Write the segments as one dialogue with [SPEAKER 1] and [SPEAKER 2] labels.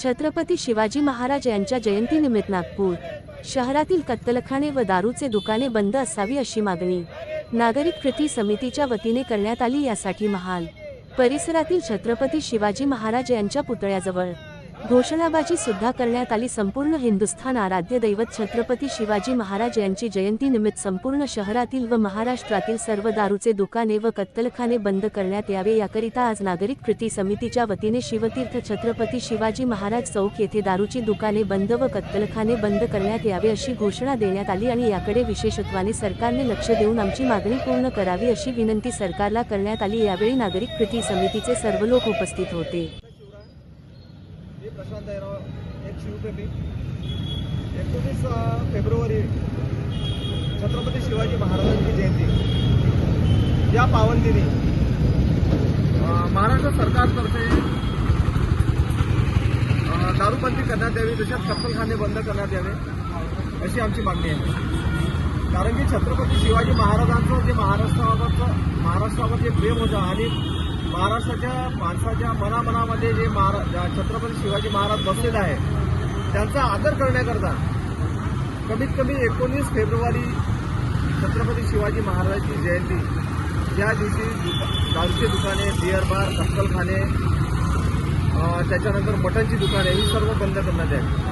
[SPEAKER 1] छत्रपती शिवाजी महाराज यांच्या जयंतीनिमित्त नागपूर शहरातील कत्तलखाने व दारूचे दुकाने बंद असावी अशी मागणी नागरिक कृती समितीच्या वतीने करण्यात आली यासाठी महाल परिसरातील छत्रपती शिवाजी महाराज यांच्या पुतळ्याजवळ घोषणाबाजी सुद्धा करण्यात आली. संपूर्ण हिंदुस्थान आराध्य दैवत छत्रपती शिवाजी महाराज यांची जयंती निमित्त संपूर्ण शहरातील व महाराष्ट्रातील सर्व दारूचे दुकाने व कत्तलखाने बंद करण्यात यावे. याकरिता आज नागरिक कृती समितीच्या वतीने शिवतीर्थ छत्रपती शिवाजी महाराज चौक येथे दारूची दुकाने बंद व कत्तलखाने बंद करण्यात यावे अशी घोषणा देण्यात आली आणि याकडे विशेषत्वाने सरकारने लक्ष देऊन आमची मागणी पूर्ण करावी अशी विनंती सरकारला करण्यात आली. यावेळी नागरिक कृती समितीचे सर्व लोक उपस्थित होते.
[SPEAKER 2] मी प्रशांत दैराव एक शिवप्रेमी एकोणीस फेब्रुवारी छत्रपती शिवाजी महाराजांची जयंती. या पावनदिनी महाराष्ट्र सरकारतर्फे दारूबंदी करण्यात यावी तसेच कत्तलखाने बंद करण्यात यावे अशी आमची मागणी आहे. कारण की छत्रपती शिवाजी महाराजांचं जे महाराष्ट्रावरचं महाराष्ट्रावर जे प्रेम होतं आणि महाराष्ट्राच्या माणसाच्या मनामनामध्ये जे महारा ज्या छत्रपती शिवाजी महाराज बसलेले आहे त्यांचा आदर करण्याकरता कमीत कमी एकोणीस फेब्रुवारी छत्रपती शिवाजी महाराजांची जयंती या दिवशी दुका दारूचे दुकाने बिअर बार कत्तलखाने त्याच्यानंतर मटणची दुकाने ही सर्व बंद करण्यात यावी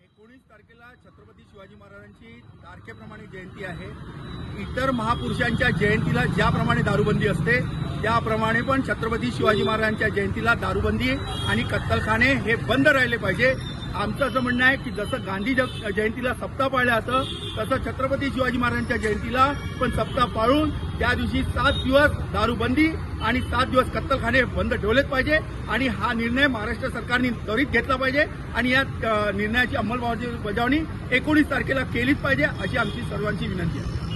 [SPEAKER 3] एकोणीस तारखेला छत्रपती शिवाजी महाराजांची तारखेप्रमाणे जयंती आहे. इतर महापुरुषांच्या जयंतीला ज्याप्रमाणे दारूबंदी असते त्याप्रमाणे पण छत्रपती शिवाजी महाराजांच्या जयंतीला दारूबंदी आणि कत्तलखाने हे बंद राहिले पाहिजे. आमचं असं म्हणणं आहे की जसं गांधी जयंतीला सप्ताह पाळलं जातं तसं छत्रपती शिवाजी महाराजांच्या जयंतीला पण सप्ताह पाळून त्या दिवशी सात दिवस दारूबंदी आणि सात दिवस कत्तलखाने बंद ठेवलेच पाहिजे आणि हा निर्णय महाराष्ट्र सरकारने त्वरित घेतला पाहिजे आणि या निर्णयाची अंमलबजावणी एकोणीस तारखेला केलीच पाहिजे अशी आमची सर्वांची विनंती आहे.